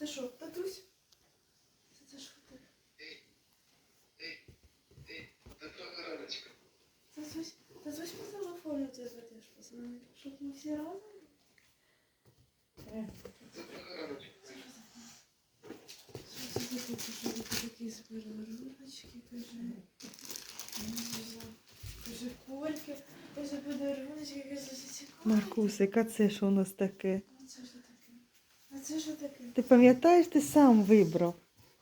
Це що, татусь? Це, що ти? Доброго. Татусь, татусь по телефону тебе теж позвонив, щоб ми всі разом. Це такі подаруночки, каже. Каже, кольки, каже, подаруночки, каже, цікаві. Маркусик, а це що у нас таке? А це що таке? А це що таке? Ти пам'ятаєш, ти сам вибрав.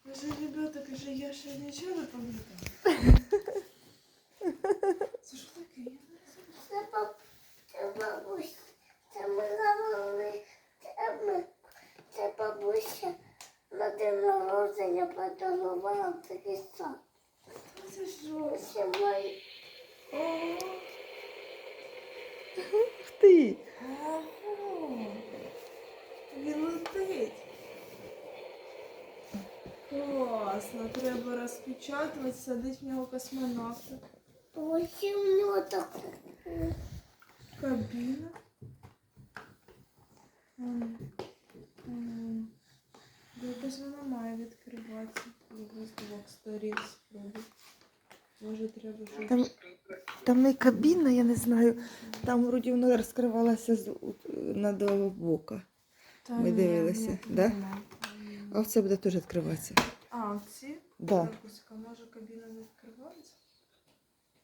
Каже, ребята, каже, я ще нічого не пам'ятаю. Це що таке? Це баб- це бабуся. Це ми говорили. Це ми. Це бабуся на день народження подарувала такий сад. Це що? Це мої. Ух ти! Він летить. Класно, треба розпечатувати, садити в нього космонавта. Ось у нього таку. Кабіна. М, м. Якось вона має відкриватися. З двох сторін спробуй. Може треба щось. Там, там не кабіна, я не знаю. Там вроді воно розкривалося з на до бока. Та ми ні, дивилися, ні, да? А оце буде теж відкриватися. А, оці? Да. Маркусика, може кабіна не відкривається?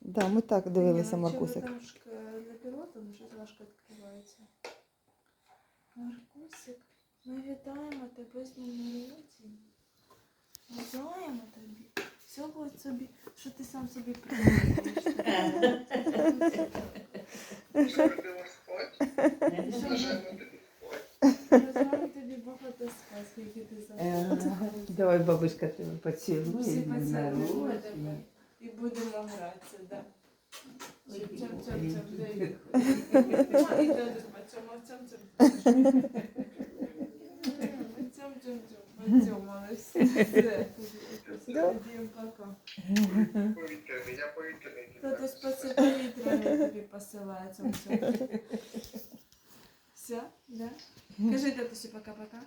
Да, ми так дивилися, Маркусик. Там ж для пілота дуже важко відкривається. Маркусик, ми вітаємо тебе з днем народження. Тобі. Всього собі, що ти сам собі придумаєш. Ти. Давай бабушка тебе поцілує. Всі днем поцілуємо народження. тебе і будемо гратися, так. Ой, Цьом-цьом-цьом, ой, дай. ой. І дядя поцьомав, цьом-цьом. Цьом-цьом-цьом. Поцьомали все. Все. Тоді пока. Повітряний, я повітряний. Хтось по повітряний тобі посилає цьом-цьом. Все, да? Кажи татусі пока-пока.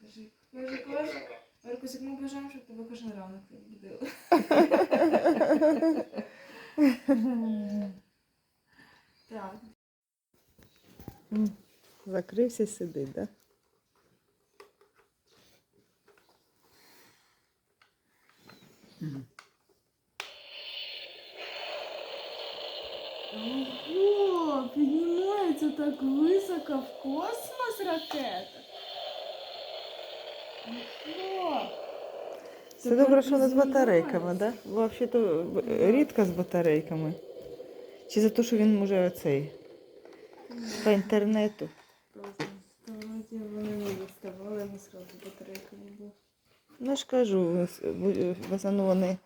Кажи. Кажи, кажи. Маркусик, ми бажаємо, щоб тебе кожен ранок так будили. Так. М, Закрився і сидить, так? Да? Ого, піднімається так високо В космос ракета. Ого. Це Тепер добре, що не з батарейками, так? Да? Взагалі-то б- рідко з батарейками. Чи за те, що він може оцей по інтернету. Просто вони не доставали, ми сразу батарейка не. Ну ж кажу, в основному вони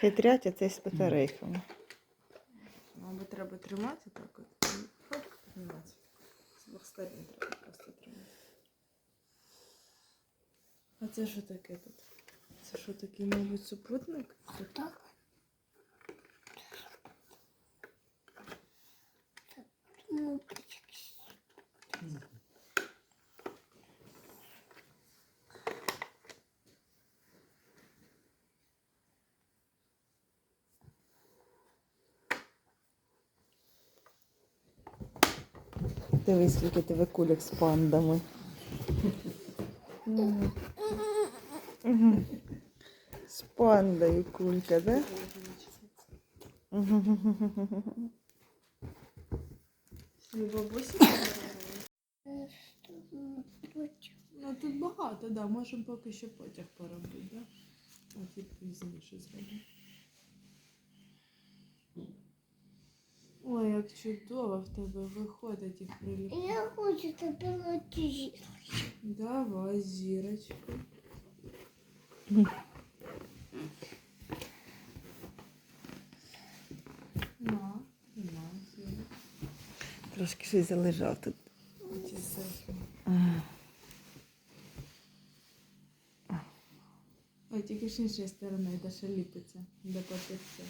хитрять, а це з батарейками. Мабуть, треба тримати так от. тримати. З треба просто тримати. А це що таке тут? Це що такий, мабуть, супутник? Так. Ну, Дивись, скільки тебе кульок з пандами. З пандою кулька, да? От. Ну тут багато, да. Можемо поки що потяг поробити, да? А ті пізніше зробимо. Ой, як чудово в тебе виходить їх приліпити. Я хочу тебе летіти. Давай, зірочку. На, на, зірочку. Трошки щось залежав тут. Ой, тільки з іншої сторони, де ще ліпиться, де папірця.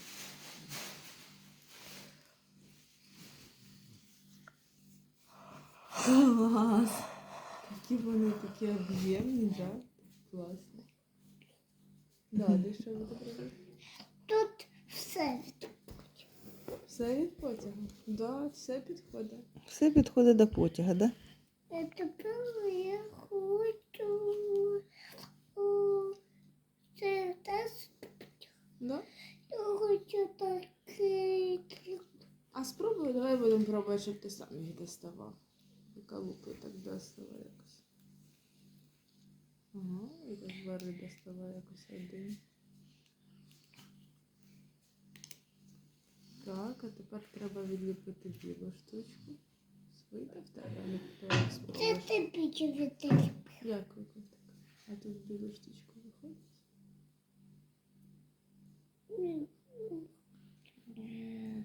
Клас! Такі такі об'ємні, да? Класно. Да, де що ви тут робите? Тут все. Все від потягу? Да, все підходить. Все підходить до потяга, да? А тепер я хочу це теж Да? я хочу такий. А спробуй, давай будемо пробувати, щоб ти сам їх доставав. Яка лупи так доставай якось. Ага, і так бери доставай якось один. Так, а тепер треба відліпити білу штучку. Вийде в тебе, але давай Це ти пічу від тебе. Як котик? А тут білу штучку виходить?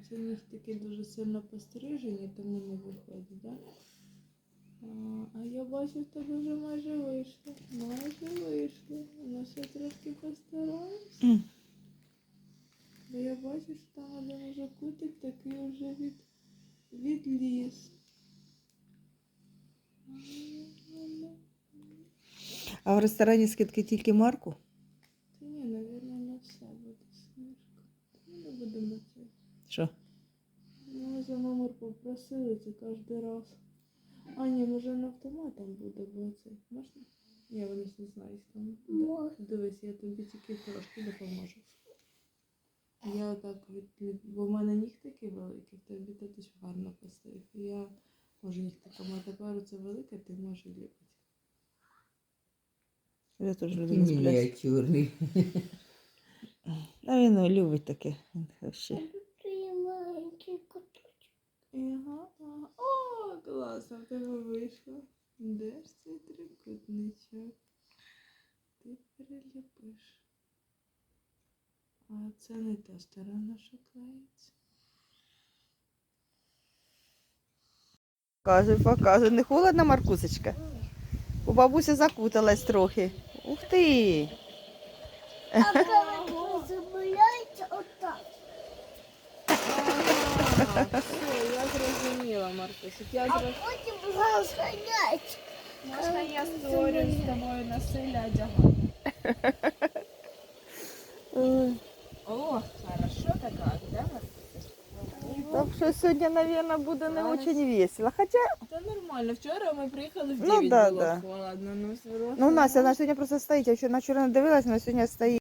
Це нігтики дуже сильно пострижені, тому не виходить, так? А, а я бачу, в тебе вже майже вийшло. Майже вийшло. Ну ще трошки постараємося. М. Бо я бачу, що там один уже кутик такий вже від, відліз. А в ресторані скидки тільки марку? Та ні, навірно, на все буде снижка. Ми не будемо це. Що? Ми за номер попросили це кожен раз. А ні, може на автоматом буде, бо це можна? Ні, вони ж не знають там. Можна. Дивись, я тобі тільки трошки допоможу. Я так від, бо в мене нігтики великі, в тобі ти ж гарно поставив. Я можу нігтиком, а тепер це велике, ти можеш ліпити. Я теж Такий людина мініатюрний. А він любить таке. Куточок. Ага, класно, в тебе вийшло. Де ж цей трикутничок? Ти переліпиш. А це не та сторона, що клеїться. Показуй, показуй. Не холодно, Маркусечка? У бабусі закуталась трохи. Ух ти! я зрозуміла, Маркусик. Я А зрозуміла. потім розганять. Можна я створю з тобою насилля одягати? О, хорошо така, да, Так що сьогодні, мабуть, буде не Зараз. дуже весело. Хоча, Та нормально. Вчора ми приїхали в Ну, 9 да, було да. холодно. Ну, все одно. ну Настя, вона сьогодні просто стоїть. Я вчора- на вчора не дивилась, але сьогодні стоїть.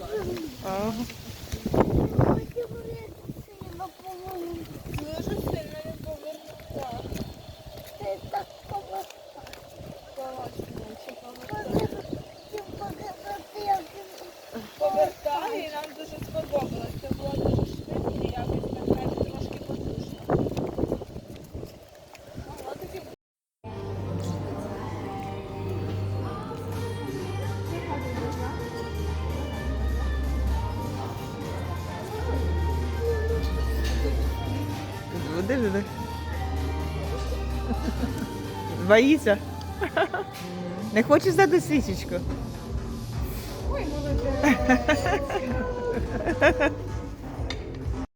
Так Диви. Боїться. Не хочеш здати свічечку? Ой, молодець.